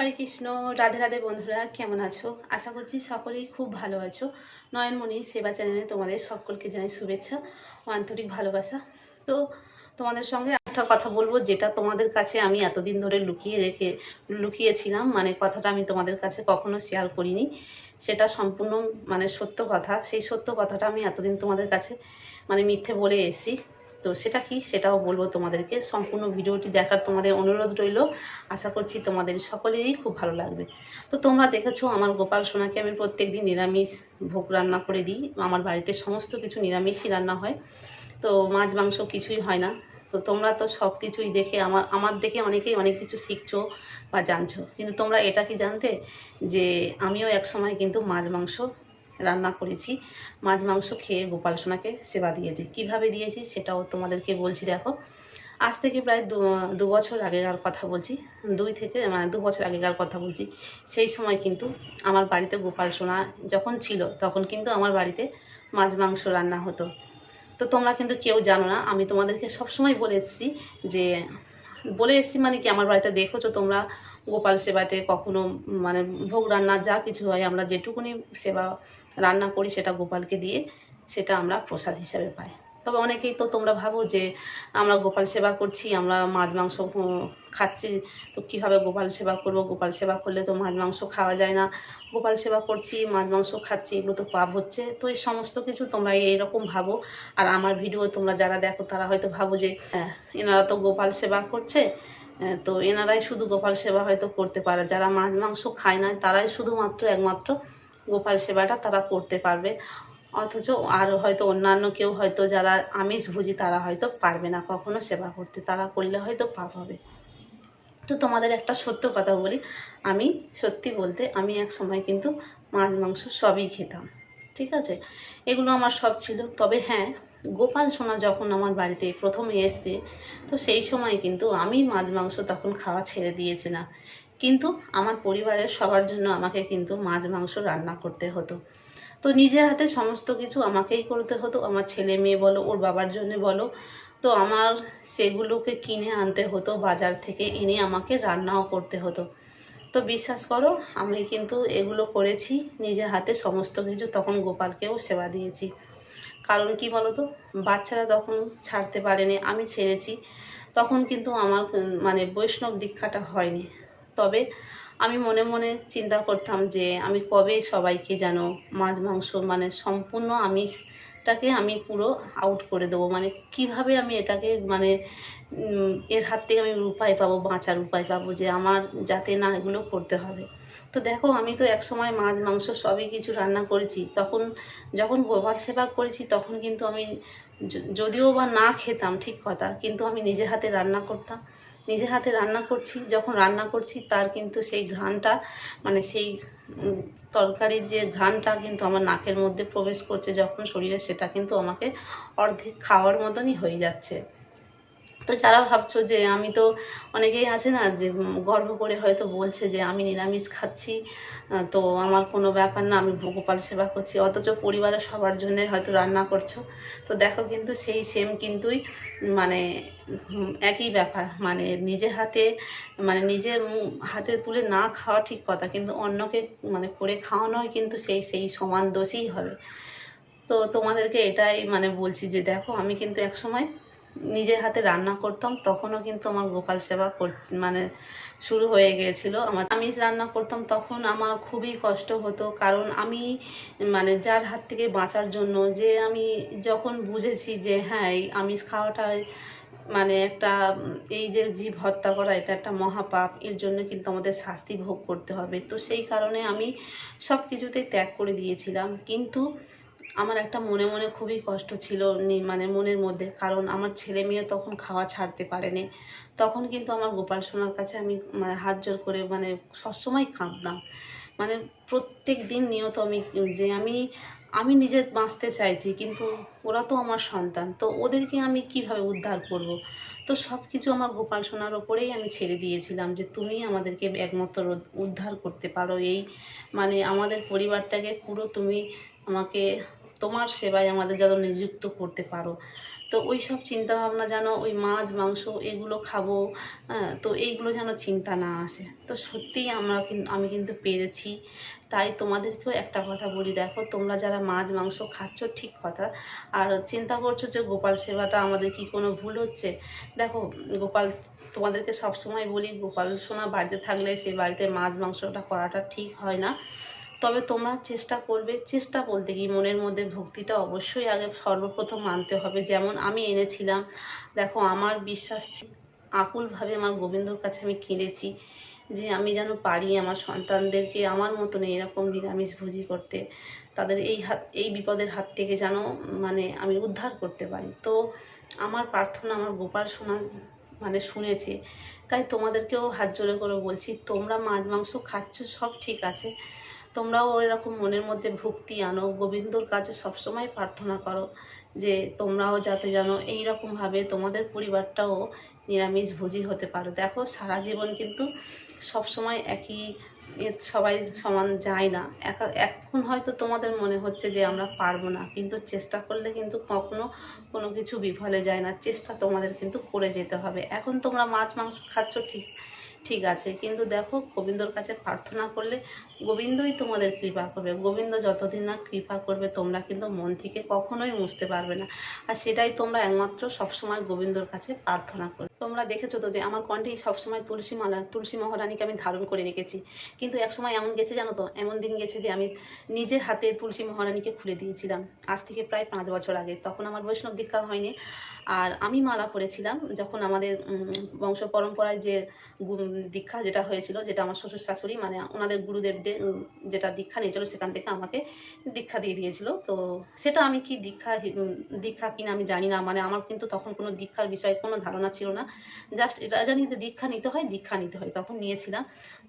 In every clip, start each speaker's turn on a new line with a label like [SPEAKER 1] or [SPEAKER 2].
[SPEAKER 1] হরে কৃষ্ণ, রাধে রাধে বন্ধুরা, কেমন আছো? আশা করছি সকলেই খুব ভালো আছো। নয়নমণি সেবা চ্যানেলে তোমাদের সকলকে জানাই শুভেচ্ছা ও আন্তরিক ভালোবাসা। তো তোমাদের সঙ্গে একটা কথা বলব, যেটা তোমাদের কাছে আমি এতদিন ধরে লুকিয়ে রেখে, লুকিয়েছিলাম মানে কথাটা আমি তোমাদের কাছে কখনো শেয়ার করিনি। সেটা সম্পূর্ণ মানে সত্য কথা। সেই সত্য কথাটা আমি এতদিন তোমাদের কাছে মানে মিথ্যে বলে এসেছি। তো সেটা কি সেটাও বলব তোমাদেরকে। সম্পূর্ণ ভিডিওটি দেখার তোমাদের অনুরোধ রইল। আশা করছি তোমাদের সকলেরই খুব ভালো লাগবে। তো তোমরা দেখেছ আমার গোপাল সোনাকে আমি প্রত্যেকদিন নিরামিষ ভোগ রান্না করে দিই। আমার বাড়িতে সমস্ত কিছু নিরামিষই রান্না হয়। তো মাছ, মাংস কিছুই হয় না। তো তোমরা তো সব কিছুই দেখে আমার আমার দেখে অনেকেই অনেক কিছু শিখছো বা জানছো। কিন্তু তোমরা এটা কি জানতে? যে আমিও এক সময় কিন্তু মাছ, মাংস রান্না করেছি। মাছ, মাংস খেয়ে গোপাল সোনাকে সেবা দিয়েছি। কীভাবে দিয়েছি সেটাও তোমাদেরকে বলছি, দেখো। আজ থেকে প্রায় দু বছর আগেকার কথা বলছি। দুই থেকে মানে দু বছর আগেকার কথা বলছি। সেই সময় কিন্তু আমার বাড়িতে গোপাল সোনা যখন ছিল, তখন কিন্তু আমার বাড়িতে মাছ, মাংস রান্না হতো। তো তোমরা কিন্তু কেউ জানো না, আমি তোমাদেরকে সবসময় বলে এসেছি যে, বলে এসেছি মানে কি, আমার বাড়িতে দেখেছ তোমরা গোপাল সেবাতে কখনো মানে ভোগ রান্না যা কিছু হয় আমরা যেটুকুনি সেবা রান্না করি সেটা গোপালকে দিয়ে সেটা আমরা প্রসাদ হিসাবে পাই। তবে অনেকেই তো তোমরা ভাবো যে আমরা গোপাল সেবা করছি আমরা মাছ মাংস খাচ্ছি তো কীভাবে গোপাল সেবা করব? গোপাল সেবা করলে তো মাছ মাংস খাওয়া যায় না। গোপাল সেবা করছি মাছ মাংস খাচ্ছি এগুলো তো পাপ হচ্ছে। তো এই সমস্ত কিছু তোমরা এইরকম ভাবো। আর আমার ভিডিও তোমরা যারা দেখো তারা হয়তো ভাবো যে হ্যাঁ, এনারা তো গোপাল সেবা করছে। তো এনারাই শুধু গোপাল সেবা হয়তো করতে পারে। যারা মাছ মাংস খায় না, তারাই শুধুমাত্র, একমাত্র গোপাল সেবাটা তারা করতে পারবে। অথচ আর হয়তো অন্যান্য কেউ হয়তো যারা আমিষ ভুজি, তারা হয়তো পারবে না কখনো সেবা করতে। তারা করলে হয়তো পাপ হবে। তো তোমাদের একটা সত্য কথা বলি। আমি সত্যি বলতে, আমি এক সময় কিন্তু মাছ মাংস সবই খেতাম। ঠিক আছে? এগুলো আমার সব ছিল। তবে হ্যাঁ গোপাল সোনা যখন আমার বাড়িতে প্রথম এসছে, তো সেই সময় কিন্তু আমি মাছ, মাংস তখন খাওয়া ছেড়ে দিয়েছি না। কিন্তু আমার পরিবারের সবার জন্য আমাকে কিন্তু মাছ, মাংস রান্না করতে হতো। তো নিজের হাতে সমস্ত কিছু আমাকেই করতে হতো। আমার ছেলে মেয়ে বলো, ওর বাবার জন্য বলো। তো আমার সেগুলোকে কিনে আনতে হতো, বাজার থেকে এনে আমাকে রান্নাও করতে হতো। তো বিশ্বাস করো, আমি কিন্তু এগুলো করেছি, নিজের হাতে সমস্ত কিছু তখন গোপালকেও সেবা দিয়েছি। কারণ কি বলতো? বাচ্চারা তখন ছাড়তে পারেনি, আমি ছেড়েছি। তখন কিন্তু আমার মানে বৈষ্ণব দীক্ষাটা হয়নি। তবে আমি মনে মনে চিন্তা করতাম যে, আমি কবে সবাইকে যেন মাছ, মাংস মানে সম্পূর্ণ আমিষটাকে আমি পুরো আউট করে দেবো। মানে কীভাবে আমি এটাকে মানে এর হাত থেকে আমি উপায় পাবো, বাঁচার উপায় পাবো যে আমার যাতে না এগুলো করতে হবে। তো দেখো, আমি তো এক সময় মাছ, মাংস সবই কিছু রান্না করেছি। তখন যখন গোপাল সেবা করেছি, তখন কিন্তু আমি যদিও বা না খেতাম, ঠিক কথা, কিন্তু আমি নিজে হাতে রান্না করতাম। নিজে হাতে রান্না করছি, যখন রান্না করছি তার কিন্তু সেই ঘ্রাণটা মানে সেই তরকারির যে ঘ্রাণটা কিন্তু আমার নাকের মধ্যে প্রবেশ করছে যখন শরীরে, সেটা কিন্তু আমাকে অর্ধেক খাওয়ার মতনই হয়ে যাচ্ছে। তো যারা ভাবছ যে আমি তো অনেকেই আছে না যে গর্ব করে হয়তো বলছে যে আমি নিরামিষ খাচ্ছি তো আমার কোনো ব্যাপার না, আমি গোপাল সেবা করছি। অথচ পরিবারের সবার জন্যে হয়তো রান্না করছ। তো দেখো কিন্তু সেই সেম কিন্তুই মানে একই ব্যাপার। মানে নিজে হাতে মানে নিজে হাতে তুলে না খাওয়া ঠিক কথা, কিন্তু অন্যকে মানে করে খাওয়ানোই কিন্তু সেই সেই সমান দোষই হবে। তো তোমাদেরকে এটাই মানে বলছি যে দেখো, আমি কিন্তু এক সময় নিজের হাতে রান্না করতাম, তখনও কিন্তু আমার গোপাল সেবা করছি মানে শুরু হয়ে গিয়েছিল। আমার আমিষ রান্না করতাম, তখন আমার খুবই কষ্ট হতো। কারণ আমি মানে যার হাত থেকে বাঁচার জন্য যে আমি যখন বুঝেছি যে হ্যাঁ এই আমিষ খাওয়াটা মানে একটা, এই যে জীব হত্যা করা, এটা একটা মহাপাপ, এর জন্য কিন্তু আমাদের শাস্তি ভোগ করতে হবে। তো সেই কারণে আমি সব কিছুতেই ত্যাগ করে দিয়েছিলাম। কিন্তু আমার একটা মনে মনে খুবই কষ্ট ছিল মানে মনের মধ্যে। কারণ আমার ছেলে মেয়ে তখন খাওয়া ছাড়তে পারেনি। তখন কিন্তু আমার গোপাল সোনার কাছে আমি মানে হাত জোর করে মানে সবসময় কাঁদতাম। মানে প্রত্যেক দিন নিয়ত আমি, যে আমি আমি নিজে বাঁচতে চাইছি, কিন্তু ওরা তো আমার সন্তান। তো ওদেরকে আমি কীভাবে উদ্ধার করব? তো সব কিছু আমার গোপাল সোনার ওপরেই আমি ছেড়ে দিয়েছিলাম যে, তুমি আমাদেরকে একমাত্র উদ্ধার করতে পারো। এই মানে আমাদের পরিবারটাকে পুরো তুমি আমাকে তোমার সেবায় আমাদের যেন নিযুক্ত করতে পারো। তো ওই সব চিন্তা ভাবনা যেন ওই মাছ, মাংস এগুলো খাব হ্যাঁ তো এইগুলো যেন চিন্তা না আসে। তো সত্যিই আমরা আমি কিন্তু পেরেছি। তাই তোমাদেরকেও একটা কথা বলি, দেখো তোমরা যারা মাছ, মাংস খাচ্ছ, ঠিক কথা। আর চিন্তা করছ যে গোপাল সেবাটা আমাদের কি কোনো ভুল হচ্ছে? দেখো, গোপাল, তোমাদেরকে সবসময় বলি, গোপাল সোনা বাড়িতে থাকলে সেই বাড়িতে মাছ, মাংসটা করাটা ঠিক হয় না। তবে তোমরা চেষ্টা করবে, চেষ্টা বলতে কি মনের মধ্যে ভক্তিটা অবশ্যই আগে সর্বপ্রথম আনতে হবে। যেমন আমি এনেছিলাম, দেখো আমার বিশ্বাস আকুলভাবে আমার গোবিন্দর কাছে আমি কিনেছি যে আমি যেন পারি আমার সন্তানদেরকে আমার মতন এরকম নিরামিষ ভুজি করতে। তাদের এই হাত, এই বিপদের হাত থেকে যেন মানে আমি উদ্ধার করতে পারি। তো আমার প্রার্থনা, আমার গোপাল শোনা মানে শুনেছে, তাই তোমাদেরকেও হাত জোরে করে বলছি, তোমরা মাছ, মাংস খাচ্ছ, সব ঠিক আছে। তোমরাও এরকম মনের মধ্যে ভক্তি আনো। গোবিন্দর কাছে সবসময় প্রার্থনা করো যে তোমরাও যাতে যেন এইরকমভাবে তোমাদের পরিবারটাও নিরামিষ ভোজি হতে পারো। দেখো, সারা জীবন কিন্তু সবসময় একই সবাই সমান যায় না। এখন হয়তো তোমাদের মনে হচ্ছে যে আমরা পারব না, কিন্তু চেষ্টা করলে কিন্তু কখনো কোনো কিছু বিফলে যায় না। চেষ্টা তোমাদের কিন্তু করে যেতে হবে। এখন তোমরা মাছ, মাংস খাচ্ছ, ঠিক ঠিক আছে। কিন্তু দেখো, গোবিন্দর কাছে প্রার্থনা করলে গোবিন্দই তোমাদের কৃপা করবে। গোবিন্দ যতদিন না কৃপা করবে, তোমরা কিন্তু মন থেকে কখনোই মুছতে পারবে না। আর সেটাই তোমরা একমাত্র সবসময় গোবিন্দর কাছে প্রার্থনা করবে। তোমরা দেখেছ তো যে আমার কণ্ঠেই সবসময় তুলসী মালা, তুলসী মহারানীকে আমি ধারণ করে রেখেছি। কিন্তু এক সময় এমন গেছে জানো তো, এমন দিন গেছে যে আমি নিজে হাতে তুলসী মহারানীকে খুলে দিয়েছিলাম। আজ থেকে প্রায় পাঁচ বছর আগে। তখন আমার বৈষ্ণব দীক্ষা হয়নি। আর আমি মালা পরেছিলাম যখন আমাদের বংশ পরম্পরায় যে দীক্ষা যেটা হয়েছিল, যেটা আমার শ্বশুর শাশুড়ি মানে ওনাদের গুরুদেবদের যেটা দীক্ষা নিয়েছিল সেখান থেকে আমাকে দীক্ষা দিয়ে দিয়েছিল। তো সেটা আমি কি দীক্ষা দীক্ষা কিনা আমি জানি না। মানে আমার কিন্তু তখন কোনো দীক্ষার বিষয়ে কোনো ধারণা ছিল না। জাস্ট এটা জানি যে দীক্ষা নিতে হয়, দীক্ষা নিতে হয়, তখন নিয়েছিলাম।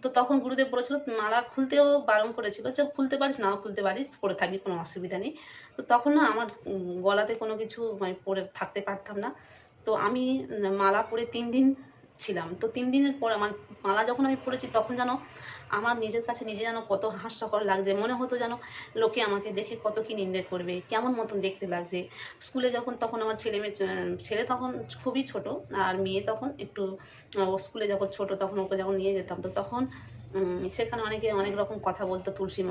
[SPEAKER 1] তো তখন গুরুদেব বলেছিল, মালা খুলতেও বারণ করেছিল, যে খুলতে পারিস, নাও খুলতে পারিস পরে থাকবি, কোনো অসুবিধা নেই। তো তখন না আমার গলাতে কোনো কিছু মানে পরে থাকতে পারতাম না। তো আমি মালা পরে তিন দিন ছিলাম। তো তিন দিনের পর আমার, মালা যখন আমি পরেছি তখন যেন আমার নিজের কাছে নিজে যেন কত হাস্যকর লাগছে, মনে হতো যেন লোকে আমাকে দেখে কত কি নিন্দে করবে, কেমন মতন দেখতে লাগছে। স্কুলে যখন তখন আমার ছেলে মেয়ে, ছেলে তখন খুবই ছোট আর মেয়ে তখন একটু, ও স্কুলে যখন ছোট তখন ওকে যখন নিয়ে যেতাম, তো তখন সেখানে অনেকে অনেক রকম কথা বলতো, তুলসী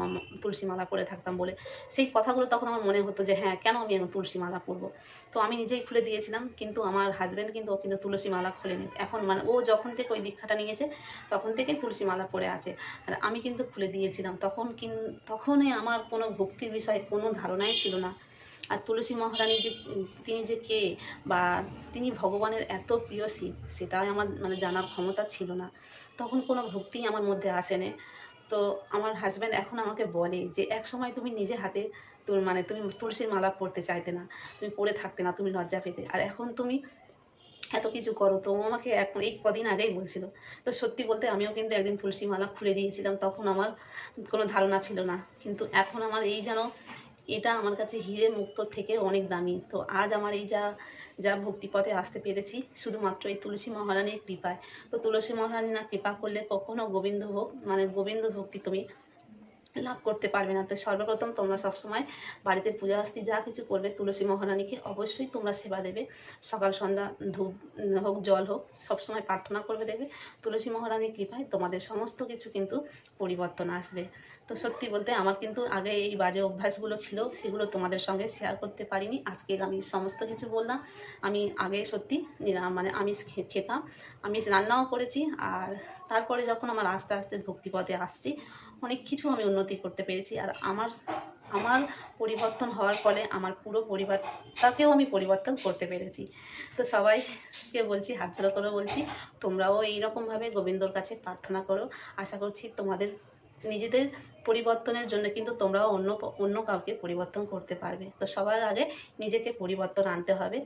[SPEAKER 1] তুলসী মালা পরে থাকতাম বলে। সেই কথাগুলো তখন আমার মনে হতো যে হ্যাঁ কেন আমি তুলসী মালা পরবো? তো আমি নিজেই খুলে দিয়েছিলাম, কিন্তু আমার হাজব্যান্ড কিন্তু ও কিন্তু তুলসী মালা খোলেনি। এখন মানে ও যখন থেকে ওই দীক্ষাটা নিয়েছে, তখন থেকেই তুলসী মালা পরে আছে। আর আমি কিন্তু খুলে দিয়েছিলাম। তখন কিন, তখনই আমার কোনো ভক্তির বিষয়ে কোনো ধারণাই ছিল না। আর তুলসী মহারানী যে, তিনি যে কে বা তিনি ভগবানের এত প্রিয় শিব সেটাই আমার মানে জানার ক্ষমতা ছিল না। তখন কোনো ভক্তিই আমার মধ্যে আসেনি। তো আমার হাজব্যান্ড এখন আমাকে বলে যে, এক সময় তুমি নিজে হাতে তোর মানে তুমি তুলসীর মালা পরতে চাইতে না। তুমি পরে থাকতে না, তুমি লজ্জা পেতে। আর এখন তুমি এত কিছু করো তো, ও আমাকে এক, এই কদিন আগেই বলছিল। তো সত্যি বলতে আমিও কিন্তু একদিন তুলসী মালা খুলে দিয়েছিলাম, তখন আমার কোনো ধারণা ছিল না। কিন্তু এখন আমার এই যেন, এটা আমার কাছে হিরে মুক্ত থেকে অনেক দামি। তো আজ আমার এই যা যা ভক্তিপথে আসতে পেরেছি, শুধুমাত্র এই তুলসী মহারানীর কৃপায়। তো তুলসী মহারানী না কৃপা করলে কখনো গোবিন্দ ভোগ মানে গোবিন্দ ভক্তি তুমি লাভ করতে পারবে না। তো সর্বপ্রথম তোমরা সবসময় বাড়িতে পূজা আস্তি যা কিছু করবে, তুলসী মহারানীকে অবশ্যই তোমরা সেবা দেবে। সকাল, সন্ধ্যা, ধূপ, হোক, জল হোক, সবসময় প্রার্থনা করবে দেখবে। তুলসী মহারানীর কৃপায় তোমাদের সমস্ত কিছু কিন্তু পরিবর্তন আসবে। তো সত্যি বলতে আমার কিন্তু আগে এই বাজে অভ্যাসগুলো ছিল, সেগুলো তোমাদের সঙ্গে শেয়ার করতে পারিনি। আজকে আমি সমস্ত কিছু বললাম। আমি আগে সত্যি মানে আমিষ খে- খেতাম। আমিষ রান্নাও করেছি। আর তারপরে যখন আমার আস্তে আস্তে ভক্তিপথে আসছি, অনেক কিছু আমি উন্নতি করতে পেরেছি। আর আমার আমার পরিবর্তন হওয়ার ফলে আমার পুরো পরিবারটাকেও আমি পরিবর্তন করতে পেরেছি। তো সবাইকে বলছি, হাত জোড়ো করে বলছি, তোমরাও এইরকমভাবে গোবিন্দর কাছে প্রার্থনা করো। আশা করছি তোমাদের, নিজেদের পরিবর্তনের জন্য কিন্তু তোমরাও অন্য অন্য কাউকে পরিবর্তন করতে পারবে। তো সবার আগে নিজেকে পরিবর্তন আনতে হবে।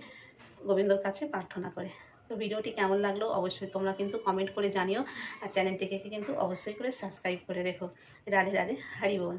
[SPEAKER 1] গোবিন্দর কাছে প্রার্থনা করে। তো ভিডিওটি কেমন লাগল অবশ্যই তোমরা কিন্তু কমেন্ট করে জানিও। আর চ্যানেলটিকে কিন্তু অবশ্যই করে সাবস্ক্রাইব করে রেখো। রাধে রাধে, হারি বল।